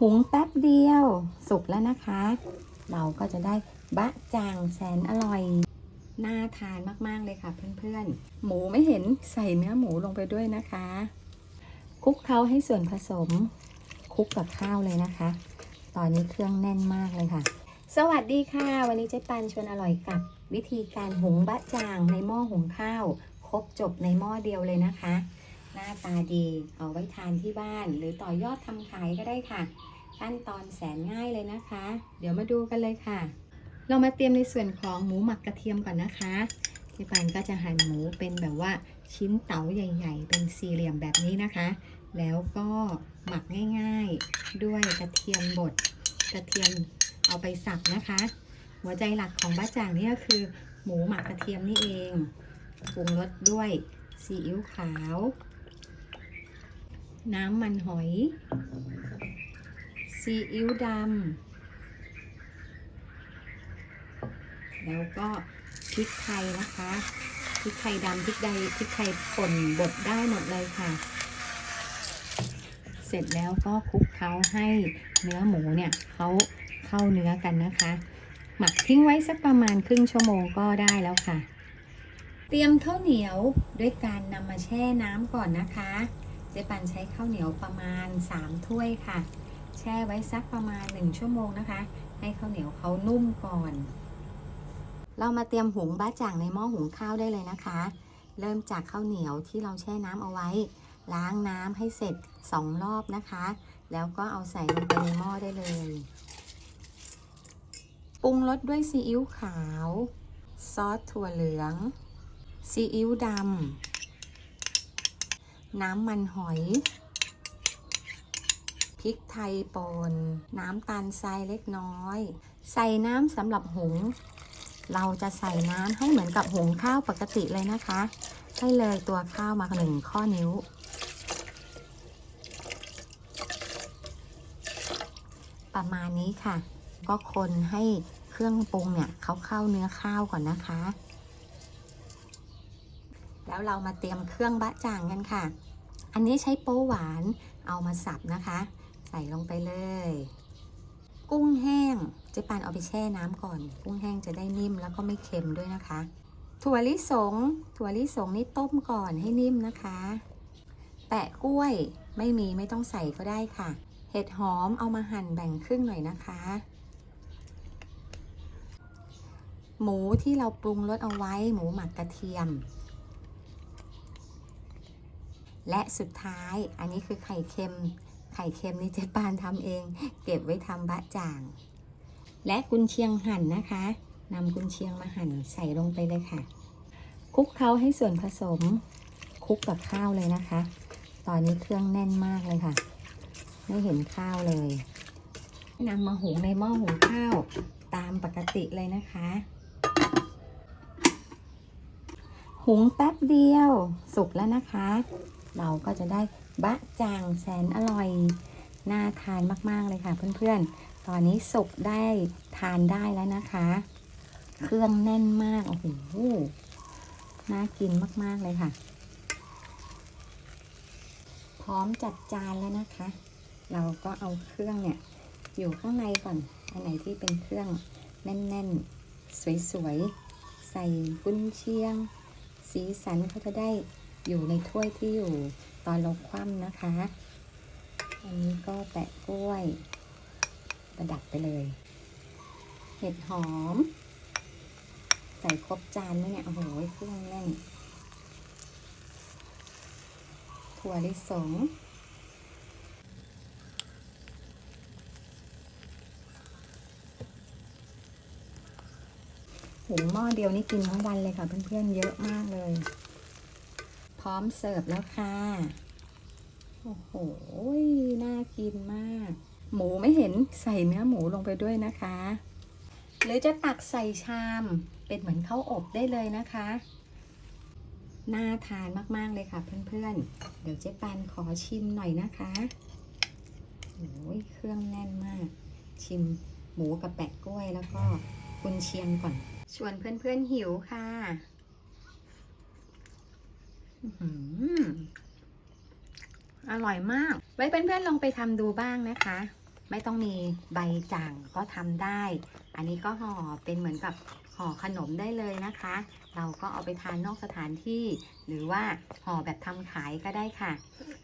หุงแป๊บเดียว สุกแล้วนะคะ เราก็จะได้บะจ่างแสนอร่อย น่าทานมาก ๆ เลยค่ะเพื่อน ๆ หมูไม่เห็นใส่เนื้อหมูลงไปด้วยนะคะ คลุกเคล้าให้ส่วนผสมคลุกกับข้าวเลยนะคะ ตอนนี้เครื่องแน่นมากเลยค่ะ สวัสดีค่ะ วันนี้เจ๊ปันชวนอร่อยกับ วิธีการหุงบะจ่างในหม้อหุงข้าว ครบจบในหม้อเดียวเลยนะคะ หน้าตาดีเอาไว้ทานที่บ้าน หรือต่อยอดทำขายก็ได้ค่ะ ขั้นตอนแสนง่ายเลยนะคะ เดี๋ยวมาดูกันเลยค่ะ เรามาเตรียมในส่วนของหมูหมักกระเทียมก่อนนะคะเจ๊ปานก็จะหั่นหมูเป็นแบบว่าชิ้นเต๋าใหญ่ ๆ เป็นสี่เหลี่ยมแบบนี้นะคะ แล้วก็หมักง่าย ๆ ด้วยกระเทียมบดกระเทียมเอาไปสับนะคะ หัวใจหลักของบ้าจ่างนี่ก็คือ หมูหมักกระเทียมนี่เองปรุงรสด้วยซีอิ๊วขาว น้ำมันหอย ซีอิ๊วดำ แล้วก็พริกไทยนะคะ พริกไทยดำพริกใดพริกไทยป่นบดได้หมดเลยค่ะ เสร็จแล้วก็คลุกเคล้าให้เนื้อหมูเนี่ยเขาเข้าเนื้อกันนะคะ หมักทิ้งไว้สักประมาณครึ่งชั่วโมงก็ได้แล้วค่ะ เตรียมข้าวเหนียวด้วยการนำมาแช่น้ำก่อนนะคะ จ๊ปันใช้ข้าวเหนียวประมาณ 3 ถ้วยค่ะ แช่ไว้สักประมาณ 1 ชั่วโมงนะคะ ให้ข้าวเหนียวเขานุ่มก่อน เรามาเตรียมหุงบ้าจ่างในหม้อหุงข้าวได้เลยนะคะ เริ่มจากข้าวเหนียวที่เราแช่น้ำเอาไว้ ล้างน้ำให้เสร็จ 2 รอบนะคะ แล้วก็เอาใส่ลงไปในหม้อได้เลย ปรุงรสด้วยซีอิ๊วขาว ซอสถั่วเหลืองซีอิ๊วดำ น้ำมันหอย พริกไทยป่นน้ำตาลทรายเล็กน้อย ใส่น้ำสำหรับหุง เราจะใส่น้ำให้เหมือนกับหุงข้าวปกติเลยนะคะ ให้เลยตัวข้าวมาหนึ่งข้อนิ้ว ประมาณนี้ค่ะ ก็คนให้เครื่องปรุงเนี่ยเขาเข้าเนื้อข้าวก่อนนะคะ แล้วเรามาเตรียมเครื่องบะจ่างกันค่ะ อันนี้ใช้โป๊หวานเอามาสับนะคะ ใส่ลงไปเลย กุ้งแห้งเจ๊ปานเอาไปแช่น้ำก่อน กุ้งแห้งจะได้นิ่มแล้วก็ไม่เค็มด้วยนะคะ ถั่วลิสง ถั่วลิสงนี่ต้มก่อนให้นิ่มนะคะ แปะกล้วยไม่มีไม่ต้องใส่ก็ได้ค่ะ เห็ดหอมเอามาหั่นแบ่งครึ่งหน่อยนะคะ หมูที่เราปรุงรสเอาไว้หมูหมักกระเทียม และสุดท้ายอันนี้คือไข่เค็ม ไข่เค็มนี่เจ๊ปานทำเอง เก็บไว้ทำบะจ่าง และกุนเชียงหั่นนะคะนำกุนเชียงมาหั่นใส่ลงไปเลยค่ะ คลุกเคล้าให้ส่วนผสมคลุกกับข้าวเลยนะคะ ตอนนี้เครื่องแน่นมากเลยค่ะ ไม่เห็นข้าวเลยนำมาหุงในหม้อหุงข้าวตามปกติเลยนะคะ หุงแป๊บเดียวสุกแล้วนะคะ เราก็จะได้บะจ่างแสนอร่อย น่าทานมาก ๆ เลยค่ะเพื่อนๆ ตอนนี้สุกได้ทานได้แล้วนะคะ เครื่องแน่นมาก โอ้โห น่ากินมาก ๆ เลยค่ะ พร้อมจัดจานแล้วนะคะ เราก็เอาเครื่องเนี่ย อยู่ข้างในก่อน อันไหนที่เป็นเครื่องแน่น ๆ สวย ๆ ใส่กุนเชียง สีสันเขาจะได้ อยู่ในถ้วยที่อยู่ตอนเราคว่ำนะคะ อันนี้ก็แปะกล้วย ประดับไปเลย เห็ดหอม ใส่ครบจานไหมเนี่ย โอ้โหเครื่องแน่น ถั่วลิสงหุงหม้อเดียวนี่กินทั้งวันเลยค่ะเพื่อนๆเยอะมากเลย ร้อมเสิร์ฟแล้วค่ะ โอ้โห น่ากินมาก หมูไม่เห็นใส่เนื้อหมูลงไปด้วยนะคะ หรือจะตักใส่ชามเป็นเหมือนข้าวอบได้เลยนะคะ น่าทานมากๆเลยค่ะเพื่อนๆ เดี๋ยวเจ๊ปันขอชิมหน่อยนะคะโอ้ยเครื่องแน่นมาก ชิมหมูกับแปะกล้วยแล้วก็กุนเชียงก่อน ชวนเพื่อนๆหิวค่ะ อร่อยมาก ไว้เพื่อนๆลองไปทำดูบ้างนะคะ ไม่ต้องมีใบจ่างก็ทำได้ อันนี้ก็ห่อเป็นเหมือนกับห่อขนมได้เลยนะคะ เราก็เอาไปทานนอกสถานที่ หรือว่าห่อแบบทำขายก็ได้ค่ะ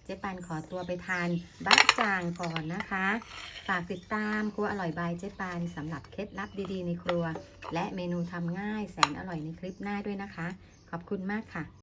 เจ๊ปันขอตัวไปทานบะจางก่อนนะคะ ฝากติดตามครัวอร่อยบายเจ๊ปันสำหรับเคล็ดลับดีๆในครัว และเมนูทำง่ายแสนอร่อยในคลิปหน้าด้วยนะคะ ขอบคุณมากค่ะ